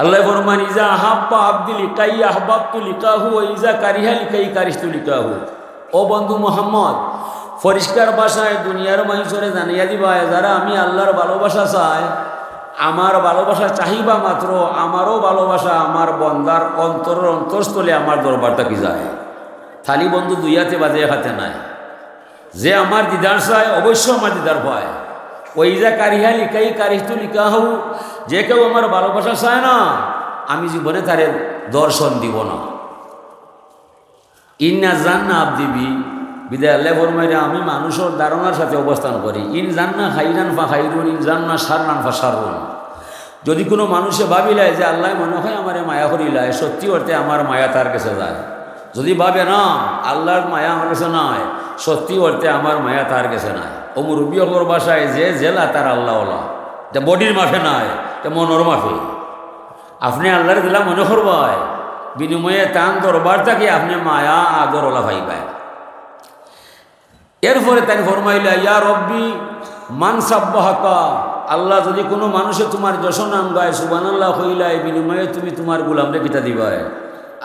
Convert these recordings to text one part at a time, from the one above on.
আল্লাহ ফরমান, ইজা আহাব্বা আব্দুল ইকাই আহবাবতু লিকাহু ও ইজা কারিহা লিকাই কারিস্তু লিকাহু। ও বন্ধু মোহাম্মদ, পরিষ্কার ভাষায় দুনিয়ার মানুষরে জানিয়া দিবা যারা আমি আল্লাহর ভালোবাসা চাই, আমার ভালোবাসা চাহিবা মাত্র, আমারও ভালোবাসা আমার বন্দার অন্তরের অন্তরস্থলে আমার দরবারটা কি যায়। থালি বন্ধু দুই হাতে বাজে হাতে নাই। যে আমার দিদার চায়, অবশ্যই আমার দিদার পায় ওই যা কারিহা কারিস্তু লিখা হও যে কেউ আমার ভালোবাসা চায় না, আমি জীবনে তারে দর্শন দিব না। ইন্না জান্না আবদিবি বিদায় আল্লাহ ফরমাইরে, আমি মানুষের ধারণার সাথে অবস্থান করি। ইন জান না জান্না খাইরান ফা খাইরুন, ইন জান্না সারনান ফা সারুন যদি কোনো মানুষে ভাবিলায় যে আল্লাহ মনে হয় আমার মায়া করিলায় সত্যি অর্থে আমার মায়া তার কাছে যায়। যদি ভাবে না, আল্লাহর মায়া আমার কাছে নাই, সত্যি অর্থে আমার মায়া তার কাছে নাই। ও মুরব্বীর বাসায় যে জেলা তার আল্লাহ ওলা যে বডির মাফে নাই যে মনোর মাফে। আপনি আল্লাহর দিলা মনে করবায় বিনিময়ে তান দরবার থাকি আপনি মায়া আদর ওলা ভাই পায় এরপরে তাই ফরমাইলা, ইয়া রব্বি, মান সাব্বাহাকা, আল্লাহ যদি কোনো মানুষে তোমার যশনাম গায় সুবান আল্লাহ হইলাই বিনিময়ে তুমি তোমার গুলামরে কিতা দিবায়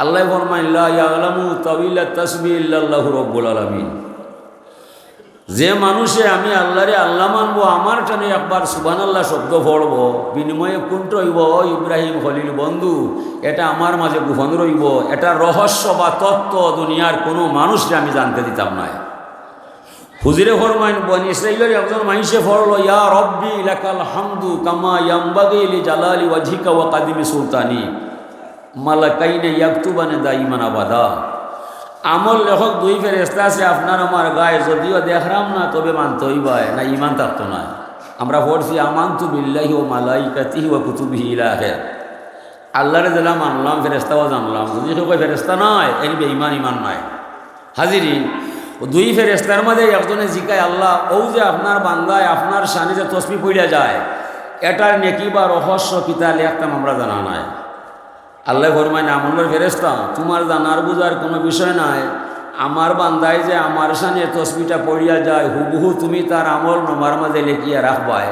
আল্লাহ ফরমাইল্লা ইয়া আলামু তাবিল্লা তসবি ইল্লাল্লাহু রব্বুল আলামিন। যে মানুষে আমি আল্লাহরে আল্লাহ মানবো, আমার টানে একবার সুবান আল্লাহ শব্দ পড়ব, বিনিময়ে কোনটা হইব ইব্রাহিম হলিল বন্ধু, এটা আমার মাঝে গোপন রইব, এটা রহস্য বা তত্ত্ব দুনিয়ার কোনো মানুষকে আমি জানতে দিতাম না। হুজিরে ফরমাইন, বনি ইসরাইলের একজন মানুষে ফরলো ইয়া রব্বি লাকাল হামদু কামা ইয়াম্বাগি লি জালালি ওয়াজহিকা ওয়া কাদিমি সুলতানি, মালাকাইনে ইয়াকতুবানে দাইমান আবাদা। আমল লেখক দুই ফেরেস্তা আছে, আপনার আমার গায়ে যদিও দেখলাম না, তবে মানতেই বায় না ইমান থাকতো না। আমরা পড়ছি আমান তু বিল্লাহি ও মালাইকাতিহি ও কুতুবিহি ইলাহে আল্লাহরে দিলা মানলাম ফেরেস্তাও জানলাম। যদি কেউ ফেরেস্তা নয়, এর ইমান ইমান নয় হাজিরি ও দুই ফেরেস্তার মাঝে একজনে জিকায় আল্লাহ, ও যে আপনার বান্দায়, আপনার সানে যে তসবি পড়িয়া যায়, এটার নেকি বা রহস্য কিতা লেখতাম আমরা জানা নাই। আল্লাহ ফরমাইন আমলের ফেরেস্তা তোমার জানার বুঝার কোনো বিষয় নাই। আমার বান্দায় যে আমার সানে তসবিটা পড়িয়া যায় হুবহু তুমি তার আমল নমার মাঝে লেখিয়া রাখবায়।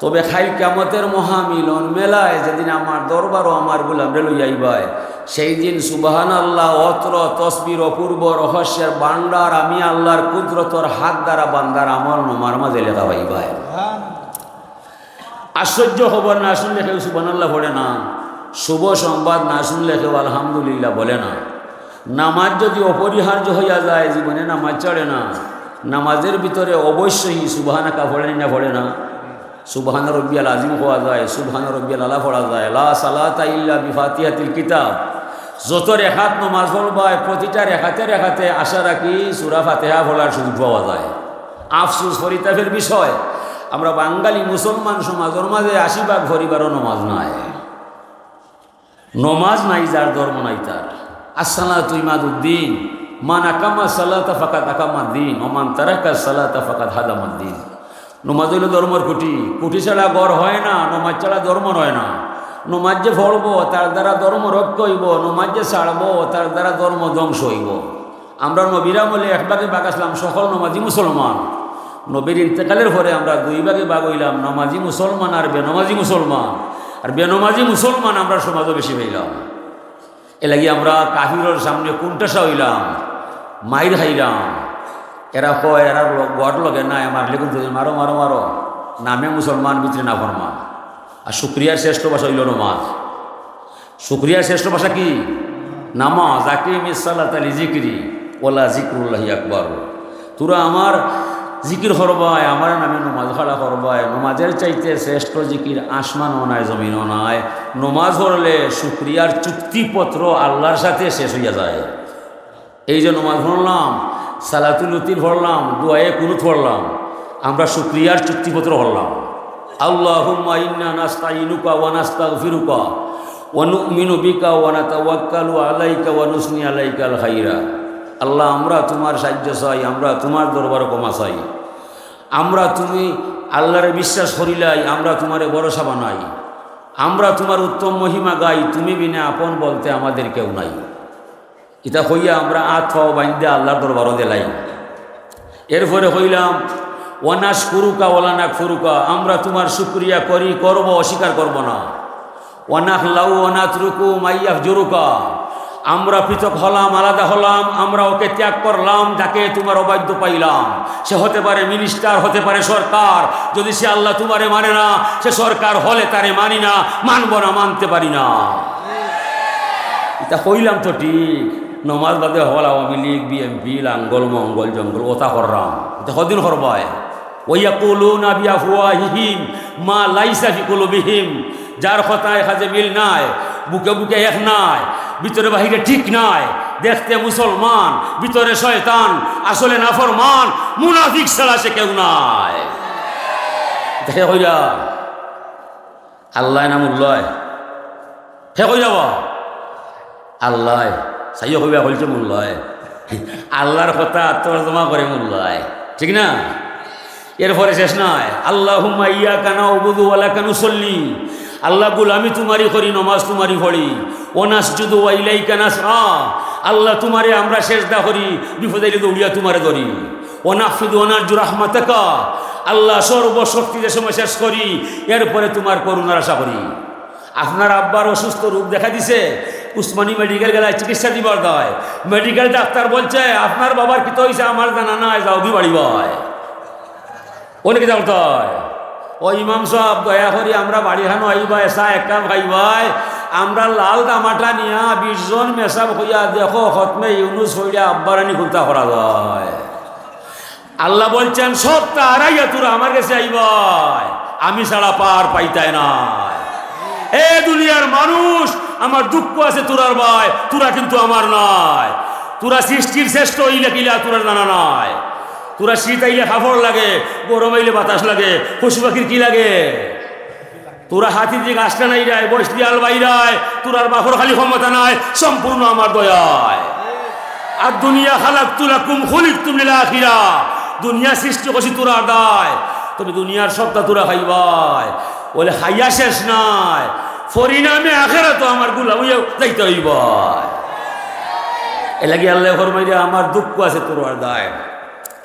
তবে খাই কামতের মহামিলন মেলায় যেদিন আমার দরবারও আমার গুলামরে লইয়াইবায় সেই দিন সুবাহান আল্লাহ অত্র তসবির অপূর্ব রহস্যের বান্ডার আমি আল্লাহর কুদরতর হাত দ্বারা বান্দার আমল নমার মাঝে লেখা পাইবায় আশ্চর্য খবর না শুনলে কেউ সুবান আল্লাহ পড়ে না। শুভ সংবাদ না শুনলে কেউ আলহামদুলিল্লাহ বলে না। নামাজ যদি অপরিহার্য হইয়া যায়, জীবনে নামাজ চড়ে না। নামাজের ভিতরে অবশ্যই সুবাহানা কা পড়ে না পড়ে না। সুবাহান রব্বিয়াল আজিম হওয়া যায়, সুবহান রব্বিয়াল আলা পড়া যায়। লা সালাতা ইল্লা বিফাতিহাতিল কিতাব। যত রেখাত নমাজ পড়বায়, প্রতিটা রেখাতে রেখাতে আশা রাখি সুরা ফাতেহা পড়ার সুযোগ পাওয়া যায়। আফসুস ফরিতাফের বিষয়, আমরা বাঙালি মুসলমান সমাজের মাঝে আশীর্বাদ পরিবারও নমাজ নাই। নমাজ নাই, যার ধর্ম নাই তার। আসসালা তুইমাদ উদ্দিন মান আকামা সালাতা ফাকাত দিন ওমান তারাকা সালাতা ফাকাত হাদামাদ দিন। নমাজ হইল ধর্মর কুটি কুটি ছাড়া গড় হয় না, নমাজ ছাড়া ধর্ম হয় না। নমাজ যে ফলবো, তার দ্বারা ধর্ম রক্ষ হইব। নমাজ যে ছাড়বো, তার দ্বারা ধর্ম ধ্বংস হইব। আমরা নবীরা বলে এক বাগ আসলাম, সকল নমাজি মুসলমান। নবীর ইন্তেকালের পরে আমরা দুই ভাগে বাগ হইলাম, নমাজি মুসলমান আর বেনমাজি মুসলমান। আর বেনমাজি মুসলমান আমরা সমাজও বেশি হইলাম। এ লাগি আমরা কাহিরের সামনে কোনটাসা হইলাম, মাইর হাইলাম এরা কয়, এরা গড় লগে না আমার লেখুন মারো মারো মারো। নামে মুসলমান, ভিতরে না ফরমান। আর শুক্রিয়ার শ্রেষ্ঠ ভাষা হইল নমাজ। শুক্রিয়ার শ্রেষ্ঠ ভাষা কি? নামাজ। আকিম ইসাল্লাহ তালি জিকিরি ওলা জিকরুল্লাহ আকবর। তোরা আমার জিকির হরবায় আমার নামে নমাজ খাড়া হরবায় নমাজের চাইতে শ্রেষ্ঠ জিকির আসমানও নাই, জমিনও নাই। নমাজ হরলে শুক্রিয়ার চুক্তিপত্র আল্লাহর সাথে শেষ হইয়া যায়। এই যে নমাজ ভরলাম সালাতুল উতির পড়লাম, দুয়ায়ে কুনুত পড়লাম, আমরা শুক্রিয়ার চুক্তিপত্র হরলাম আল্লাহ হুম্মা ইন্না নাস্তা ইনুকা ওয়া নাস্তা ফিরুকা ওয়ানু মিনু বিকা ওয়ানা তাওয়াক্কালু আলাইকা ওয়ানুসনি আলাইকাল খাইরা। আল্লাহ, আমরা তোমার সাহায্য চাই, আমরা তোমার দরবার কমা চাই। আমরা তুমি আল্লাহরে বিশ্বাস করিলাই, আমরা তোমারে ভরসা বানাই। আমরা তোমার উত্তম মহিমা গাই, তুমি বিনা আপন বলতে আমাদের কেউ নাই। এটা হইয়া আমরা আত বাইন্দে আল্লাহর দরবারও দিলাই। এরপরে হইলাম ওয়ানাস ফুরুকা ওলানাক ফুরুকা, আমরা তোমার শুক্রিয়া করি, করব, অস্বীকার করব না। ওয়ানাখ লাউ অনাথ রুকু মাইয়াফ জরুকা। আমরা পৃথক হলাম, আলাদা হলাম, আমরা ওকে ত্যাগ করলাম, যাকে তোমার অবাধ্য পাইলাম। সে হতে পারে মিনিস্টার হতে পারে সরকার। যদি সে আল্লাহ তোমারে মানে না, সে সরকার হলে তারে মানি না, মানব না, মানতে পারি না। এটা কইলাম তো ঠিক। নমাজ বাদে হল আওয়ামী লীগ বিএমপি লাঙ্গল, মঙ্গল, জঙ্গল ওটা করলাম এটা কদিন করবায় ওইয়া কলু না বিয়া হুয়া হিহিম মা লাইসা ফি বিহিম যার কথায় কাজে মিল নাই, বুকে বুকে এক নাই। ভিতরে বাহিরে ঠিক নাই। দেখতে মুসলমান, ভিতরে শয়তান, আসলে নাফরমান, মুনাফিক ছাড়া সে কেউ নাই। দেখে হইয়া আল্লাহ নামুল্লয় হে কই যাব আল্লাহ সাইয়া কইবা বলছে মূল্যয় আল্লাহর কথা আত্মজমা করে মূল্যয় ঠিক না? এরপরে শেষ নয় আল্লাহ ইয়া কানা ওবুদু ওয়ালা কানু সল্লি আল্লাহ গুল আমি তোমারই করি, নমাজ তোমারই পড়ি। ওনাস যুদু ওয়াইলাই কানাস আল্লাহ তোমারে আমরা শেষ শেষদা করি, বিপদে দৌড়িয়া তোমারে ধরি ওনাফিদু ওনার জুরাহমাতাকা আল্লাহ সর্বশক্তিদের সময় শেষ করি, এরপরে তোমার করুণার আশা করি। আপনার আব্বার অসুস্থ রূপ দেখা দিছে, উসমানী মেডিকেল গেলে চিকিৎসা দিবার দেয়। মেডিকেল ডাক্তার বলছে, আপনার বাবার কি তো হয়েছে আমার জানা নাই, যাও দি বাড়ি বয়। অনেকে যাও তয় ও ইমাম সাহেব, দয়া করি আমরা বাড়ি খানো আইবা, এসা এক কাম ভাই আমরা লাল দামাটা নিয়া বিশ জন মেসাব হইয়া দেখো হতমে ইউনুস হইয়া আব্বারানি খুলতা করা যায়। আল্লাহ বলছেন, সব তারাইয়া তোরা আমার কাছে আইবাই। আমি ছাড়া পার পাইতাই নাই। এ দুনিয়ার মানুষ, আমার দুঃখ আছে তোরার ভাই, তোরা কিন্তু আমার নয় তোরা সৃষ্টির শ্রেষ্ঠ ইলে কিলা তোরা নানা নয় তোরা শীত আইলে কাপড় লাগে, গরম আইলে বাতাস লাগে, পশু পাখির কি লাগে? তোরা হাতির যে গাছটা নাই রায় বসলি আল বাইরায়, তোরার বাপর খালি ক্ষমতা নাই, সম্পূর্ণ আমার দয়ায়। আর দুনিয়া খালাক তুলা কুম খলিক তুমি আখিরা। দুনিয়া সৃষ্টি করছি তোরা দায়। তবে দুনিয়ার সবটা তোরা খাইবাই বলে খাইয়া শেষ নাই। ফরিনামে আখেরা তো আমার গুলাম যাইতে হইবাই এলাকি আল্লাহ ফরমাই আমার দুঃখ আছে তোর দায়।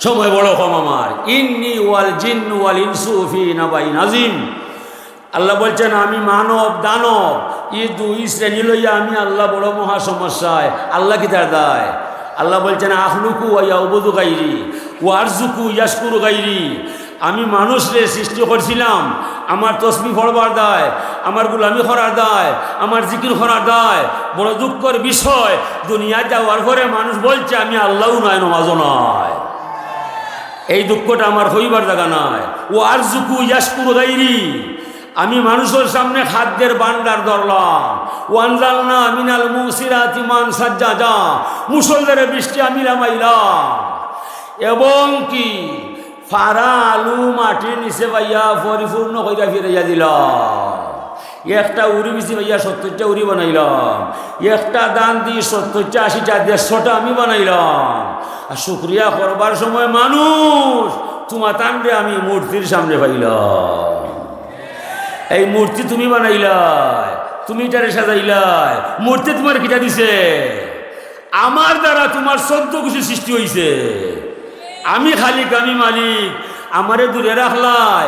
সময় বড় কম আমার। ইন্নি ওয়াল জিন ওয়াল ইনসু ফি নাবাই নাজিম। আল্লাহ বলছেন, আমি মানব, দানব। ই দুই শ্রেণি লইয়া আমি আল্লাহ বড় মহা সমস্যায়। আল্লাহ কি তার দায়? আল্লাহ বলছেন, আখলুকু ওয়া উবুদু গাইরি ওয়ারজুকু ইয়াসকুরু গাইরি। আমি মানুষরে সৃষ্টি করছিলাম, আমার তসবি ফড়বার দায়, আমার গুলামি করার দায়, আমার জিকির করার দায়। বড় দুঃখের বিষয় দুনিয়া যাওয়ার পরে মানুষ বলছে, আমি আল্লাহও নয়, নমাজও নয়। এই দুঃখটা আমার হইবার জায়গা নয় ও আর জুকু ইয়াসকুর গাইরি। আমি মানুষের সামনে খাদ্যের বান্ডার ধরলাম। ওয়ানজাল না মিনাল মুসিরা তিমান সাজ্জা যা মুসলদারে বৃষ্টি আমি নামাইলাম। এবং কি? ফারা আলু মাটির নিচে পাইয়া পরিপূর্ণ কইরা ফিরাইয়া দিলাম। একটা উড়ি বেশি ভাইয়া সত্তরটা উড়ি বানাইলাম। একটা দান দিয়ে সত্তরটা, আশিটা, দেড়শোটা আমি বানাইলাম। আর শুক্রিয়া করবার সময় মানুষ, তোমার টানবে আমি মূর্তির সামনে পাইলাম। এই মূর্তি তুমি বানাইলাই, তুমি এটারে সাজাইলাই, মূর্তি তোমার কিটা দিছে? আমার দ্বারা তোমার সদ্য কিছু সৃষ্টি হয়েছে আমি খালিক, আমি মালিক, আমারে দূরে রাখলাই।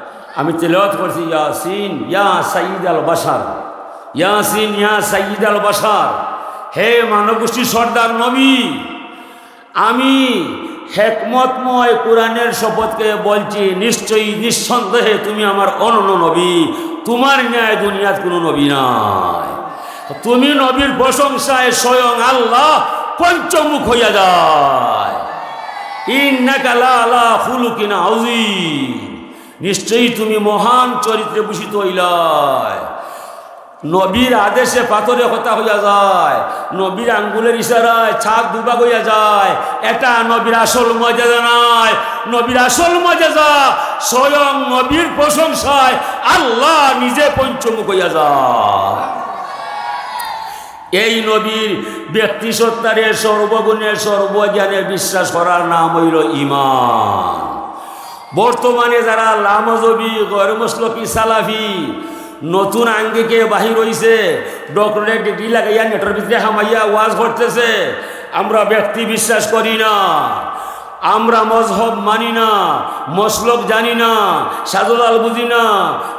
আমি তেলাওয়াত করছি, ইয়াসিন, ইয়া সাইদ আল বাসার ইয়াসিন, ইয়া সাইদ আল বাসার হে মানবগোষ্ঠী সর্দার নবী, আমি হেকমতময় কোরআনের শপথকে বলছি, নিশ্চয়ই নিঃসন্দেহে তুমি আমার অনন্য নবী, তোমার ন্যায় দুনিয়াত কোনো নবী নাই। তুমি নবীর প্রশংসায় স্বয়ং আল্লাহ পঞ্চমুখ হইয়া যায়। ইন্নাকালা আলা ফুলুকিনা আউজিম নিশ্চয়ই তুমি মহান চরিত্রে ভূষিত হইলায় নবীর আদেশে পাথরে কথা হইয়া যায়, নবীর আঙ্গুলের ইশারায় ছাদ দুবাগ হইয়া যায়, এটা নবীর আসল মর্যাদা নাই। নবীর আসল মর্যাদা স্বয়ং নবীর প্রশংসায় আল্লাহ নিজে পঞ্চমুখ হইয়া যায়। এই নবীর ব্যক্তি সত্তারে সর্বগুণে সর্বজ্ঞানে বিশ্বাস করার নাম হইল ইমান। বর্তমানে যারা লামজবি গরমসলকি সালাফি, নতুন আঙ্গিকে বাহির হইছে, ডক্টরেট ডিগ্রি লাগাইয়া নেটের ভিতরে হামাইয়া ওয়াজ করতেছে, আমরা ব্যক্তি বিশ্বাস করি না, আমরা মজহব মানি না, মসলক জানি না সাজলাল বুঝি না,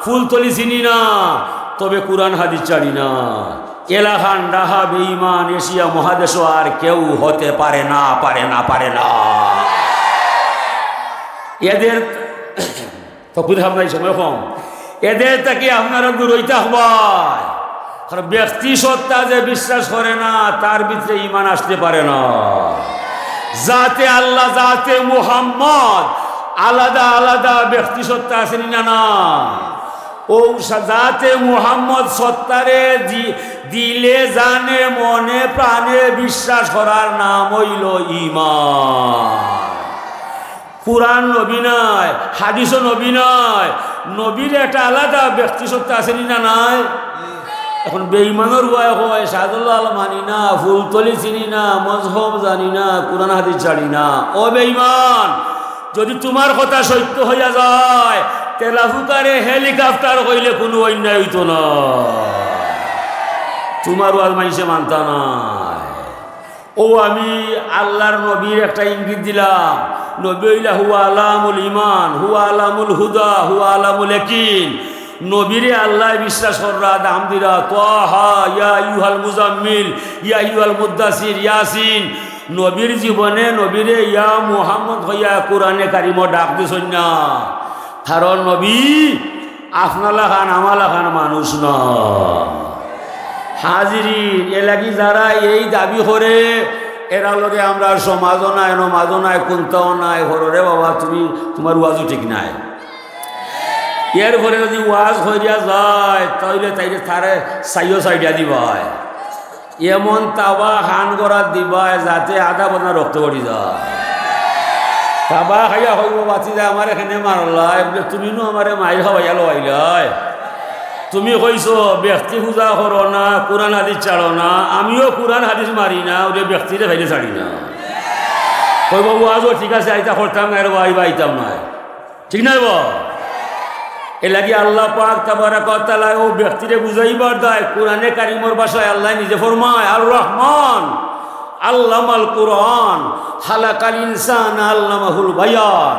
ফুলতলি চিনি না, তবে কোরআন হাদিস জানি না। এলাহান ডাহা, বেঈমান, এশিয়া মহাদেশ আর কেউ হতে পারে না পারে না পারে না। এদের তো বুঝলাম নাই সময় কম। এদের থেকে আপনারা দূরইতে হবায়। কারণ ব্যক্তি সত্তা যে বিশ্বাস করে না, তার ভিতরে ইমান আসতে পারে না। যাতে আল্লাহ যাতে মুহাম্মদ, আলাদা আলাদা ব্যক্তি সত্তা আছেন না না? ও যাতে মুহাম্মদ সত্তারে দিলে, জানে, মনে, প্রাণে বিশ্বাস করার নাম হইল ইমান কোরআন নবী নয় হাদিসও নবী নয় নবীর একটা আলাদা ব্যক্তি সত্তা আসেনি না নাই? এখন বেইমানের উপায় হয় সাদুল্লাহ মানি না ফুলতলি চিনি না, মজহব জানি না, কোরআন হাদিস জানি না। ও বেইমান যদি তোমার কথা সত্য হইয়া যায় তেলাফুকারে হেলিকপ্টার হইলে কোনো অন্যায় হইতো না। তোমার ওয়াজ মাইসে মানতা নাই। ও আমি আল্লাহর নবীর একটা ইঙ্গিত দিলাম নবী হইলা হুয়া আলামুল ইমান হুয়া আলামুল হুদা, হুয়া আলামুল একিন নবীরে আল্লাহ বিশ্বাস কররা দাম দিরা তোহা, ইয়া ইউহাল মুজাম্মিল, ইয়া ইউহাল মুদাসির ইয়াসিন। নবীর জীবনে নবীরে, ইয়া মুহাম্মদ হইয়া কোরআনে কারিম ডাক দিছন না। কারণ নবী আপনালা খান, আমালা খান মানুষ না হাজিরিন, এ লাগি যারা এই দাবি করে এরা লগে আমরা সমাজও নাই, নমাজও নাই কোনটাও নাই। হরে বাবা, তুমি, তোমার ওয়াজও ঠিক নাই। এর ফলে যদি ওয়াজ হইয়া যায়, তাইলে তাইলে তারে সাইও সাইডিয়া দিবায়। এমন তাবা হান করার দিবায় যাতে আধা বনা রক্ত পড়ি যায়। তাবা খাইয়া হইব বাঁচি যায় আমার এখানে মারলাই বলে তুমি নো আমারে মাই খাওয়াইয়া লওয়াইলাই তুমি কইছো, ব্যক্তি পূজা করো না, কোরআন হাদিস ছাড়ো না, আমিও কোরআন হাদিস মারি না, ওরে ব্যক্তিরে ভাইলে ছাড়ি না। কই বাবু আজও ঠিক আছে, আইতা করতাম না এর ভাই আইতাম না ঠিক বা? এ লাগি আল্লাহ পাক তাবারা কতালা ও ব্যক্তিরে বুঝাইবার দেয়, কোরআনে কারিমর ভাষায় আল্লাহ নিজে ফরমায় আর রহমান, আল্লামাল কোরআন হালাকাল ইনসান, আল্লামাহুল বায়ান।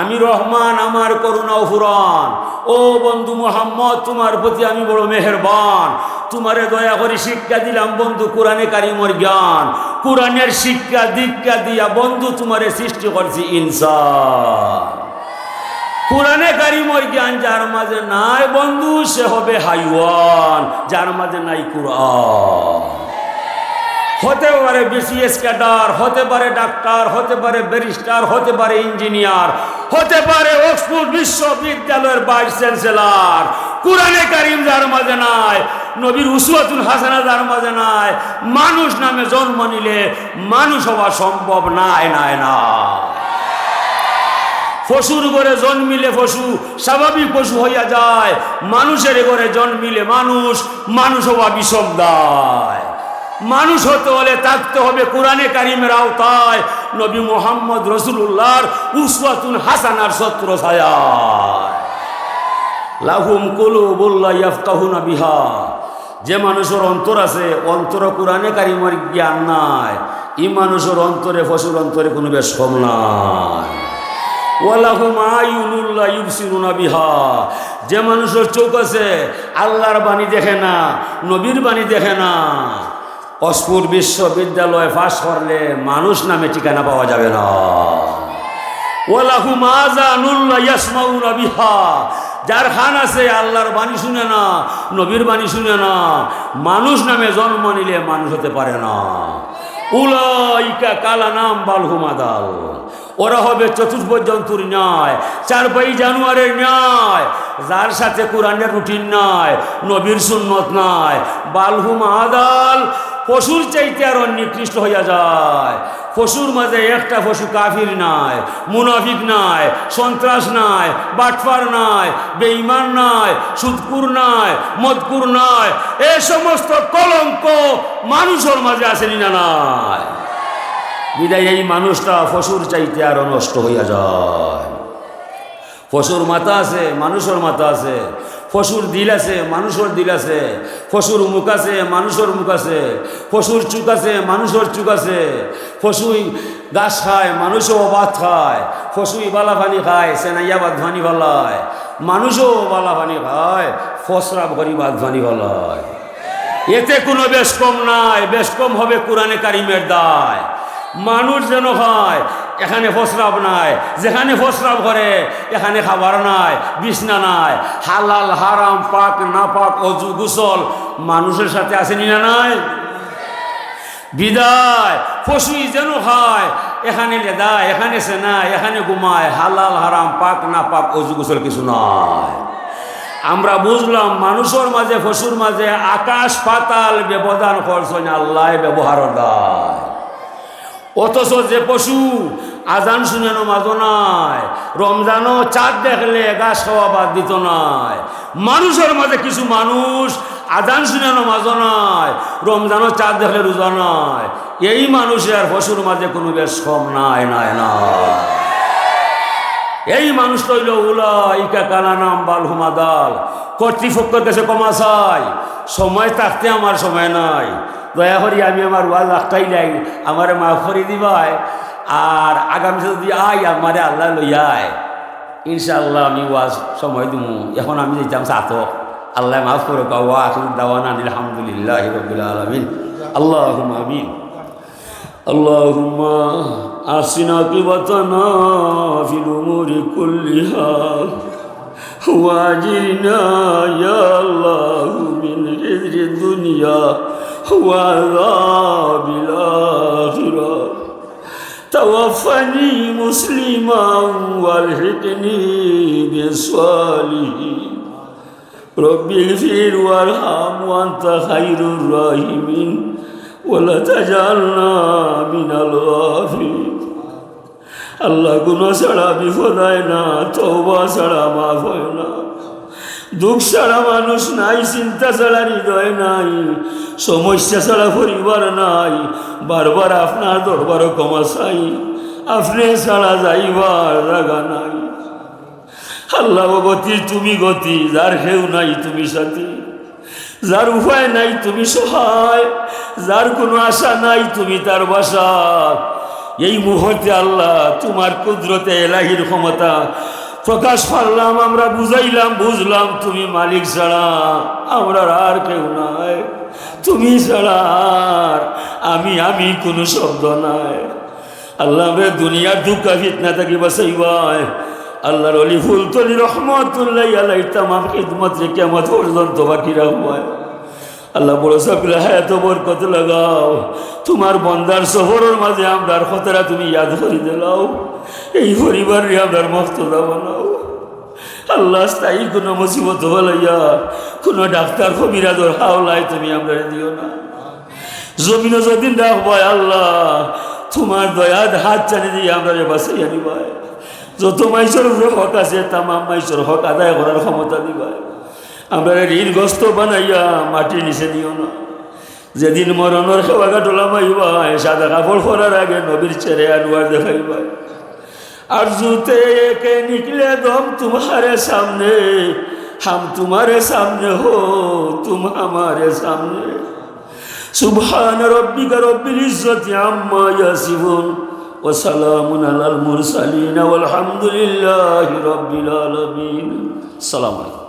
আমি রহমান, আমার করুণা ফুরান ও বন্ধু মোহাম্মদ, তোমার প্রতি আমি বড় মেহেরবান। তোমারে দয়া করে শিক্ষা দিলাম বন্ধু কোরআনে কারিমর জ্ঞান। কোরআনের শিক্ষা, দীক্ষা দিয়া বন্ধু তোমারে সৃষ্টি করছি ইনসান কোরআনে কারিমর জ্ঞান যার মাঝে নাই বন্ধু, সে হবে হাইওয়ান, যার মাঝে নাই কোরআন। হতে পারে বিসিএস ক্যাডার হতে পারে ডাক্তার, হতে পারে ব্যারিস্টার, হতে পারে ইঞ্জিনিয়ার, হতে পারে অক্সফোর্ড বিশ্ববিদ্যালয়ের ভাইস চ্যান্সেলর। কোরআনে কারিম যার মাঝে নাই, নবীর উসওয়াতুল হাসানা যার মাঝে নাই, মানুষ নামে জন্ম নিলে মানুষ হওয়া সম্ভব নাই নাই না। পশুর ঘরে জন্মিলে পশু, স্বাভাবিক পশু হইয়া যায়, মানুষের ঘরে জন্মিলে মানুষ মানুষ হওয়া বিষম দায়। মানুষ হতে হলে থাকতে হবে কোরআনে কারিমের আওতায়। নবী মোহাম্মদ রসুল্লাহর উসওয়াতুল হাসানার ছায়ায়। লাহুম কুলু বল্লা ইয়াফকাহুনা বিহা। যে মানুষের অন্তর আছে, অন্তর কোরআনে কারিমের জ্ঞান নাই। ই মানুষের অন্তরে, পশুর অন্তরে কোনো বেশ কম নাই। যে মানুষের চোখ আছে, আল্লাহর বাণী দেখে না, নবীর বাণী দেখে না। অস্ফুট বিশ্ববিদ্যালয়ে পাশ করলে মানুষ নামে ঠিকানা পাওয়া যাবে না। যার খান আছে, আল্লাহর বাণী শুনে না, নবীর বাণী শুনে না, মানুষ নামে জন্ম নিলে মানুষ হতে পারে না। উলাইকা কালা নাম বালহুমাদাল ওরা হবে চতুর্থ জন্তুর চার পাই জানুয়ারের ন্যায়। যার সাথে কোরআনের রুটিন নয় নবীর সুন্নত নাই, বালহুম আদাল, পশুর চাইতে আর নিকৃষ্ট হইয়া যায়। পশুর মাঝে একটা পশু কাফির নাই, মুনাফিক নাই, সন্ত্রাস নাই বাটফার নাই, বেঈমান নাই সুদকুর নাই মদকুর নাই, এ সমস্ত কলঙ্ক মানুষের মাঝে আসেনি না নাই? বিদায় এই মানুষটা ফসুর চাইতে আরও নষ্ট হইয়া যায়। পশুর মাথা আছে, মানুষের মাথা আছে। পশুর দিল আছে, মানুষের দিল আছে। পশুর মুখ আছে, মানুষের মুখ আছে। পশুর চুক আছে, মানুষের চুক আছে। পশুই গাছ খায়, মানুষও ভাত খায়। ফসুই বালা পানি খায়, সেনাইয়া ভাত ভানি ভালায় মানুষও বালা পানি খায়, ফসরা ভরি ভাত ভানি ভালায় এতে কোনো বেশ কম নাই, বেশ কম হবে কোরআনে কারিমের দায়। মানুষ যেন হয়, এখানে ফসরাব নাই, যেখানে ফসরাব করে, এখানে খাবার নাই, বিছনা নাই, হালাল, হারাম, পাক না পাক অজু, গুসল, মানুষের সাথে আসেনি না নাই? বিদায়, পশুই যেন খায় এখানে লেদায় এখানে সেনায় এখানে ঘুমায়, হালাল, হারাম, পাক না পাক অজু, গুসল কিছু নয় আমরা বুঝলাম মানুষের মাঝে, পশুর মাঝে আকাশ পাতাল ব্যবধান করছেন, আল্লাহ ব্যবহার দায়। অথচ যে পশু আজান শুনে নমাজ নাই, রমজানও চাঁদ দেখলে গাছ খাওয়া বাদ দিত নাই। মানুষের মাঝে কিছু মানুষ আজান শুনে নমাজ নাই, রমজানও চাঁদ দেখলে রোজা নাই। এই মানুষের পশুর মাঝে কোনো বেশ কম নাই নাই নাই। এই মানুষ তৈল উলা ইকা কানা নাম বাল হুমাদাল কর্তৃপক্ষের কাছে কমা চাই। সময় থাকতে আমার সময় নাই। দয়া করি আমি আমার ওয়াজ আটটাই নাই আমার মাফ করে দিবাই আর আগামী যদি আই আমারে আল্লাহ লইয়ায় ইনশাআল্লাহ আমি ওয়াজ সময় দিব এখন আমি যেতাম চাত আল্লাহ মাফ করো কাওয়া আখির দাওয়ানা আলহামদুলিল্লাহ রবিল আলমিন আল্লাহ আমিন اللهم أحسن عاقبتنا في الأمور كلها واجرنا يا الله من خزي الدنيا وعذاب الآخرة توفني مسلما والحقني بالصالحين رب اغفر وارحم وأنت خير الراحمين ولا تجعلنا من الغافلين আল্লাহ কোনো ছাড়া বিপদ হয় না তৌবা ছাড়া মাফ হয় না দুঃখ ছাড়া মানুষ নাই, চিন্তা ছাড়া হৃদয় নাই, সমস্যা ছাড়া পরিবার নাই, বারবার আপনার দরবারও ক্ষমা চাই, আপনি ছাড়া যাইবার জায়গা নাই। আল্লাহ গতি তুমি গতি, যার কেউ নাই তুমি সাথী, যার উপায় নাই তুমি সহায়, যার কোনো আশা নাই তুমি তার বাসা। এই মুহূর্তে আল্লাহ তোমার কুদরতে এলাহির ক্ষমতা প্রকাশ পারলাম, আমরা বুঝাইলাম, বুঝলাম, তুমি মালিক ছাড়া আমরা আর কেউ নাই। তুমি ছাড়া আমি আমি কোনো শব্দ নাই। আল্লাহ আমরা দুনিয়ার দুঃখ, ফিতনা থাকি বাসাইবাই আল্লাহর অলি ফুলতলি রহমতুল্লাহ আল্লাহ তামাম খিদমত রেখে আমার পর্যন্ত বাকি রাখবায় আল্লাহ বড় সকলে হ্যাঁ তো বরকত লাগাও। তোমার বন্দার শহরের মাঝে আমরার খতরা তুমি ইয়াদ করে দিলাও। এই পরিবারে আমরার মস্তদা বানাও। আল্লাহ, স্থায়ী কোনো মুসিবত হলাইয়া কোনো ডাক্তার কবিরাজর হাওলাই তুমি আমরা দিও না। জমিনও যদি ডাকবায় আল্লাহ, তোমার দয়াদ হাত চালি দিয়ে আমরা বাসাইয়া নিবায় যত মাইসর হক আছে, তামাম মাইসর হক আদায় করার ক্ষমতা দিবায় আমরা ঋণগ্রস্ত বানাইয়া মাটি নিচে দিও না। যেদিন মরণের সেবা কাটলাম মাইবা সাদা কাপড় ফরার আগে নবীর চেরে আনোয়ার দেখাইবা। আর জুতে একে নিকলে দম তোমারে সামনে, হাম তোমারে সামনে হো, তুম আমারে সামনে। সুভান রব্বিকা রব্বির ইজ্জতি আম্মা ইয়াসিফুন ও সালামুন আলাল মুরসালিন আলহামদুলিল্লাহ রব্বিল আলমিন। সালাম আলাইকুম।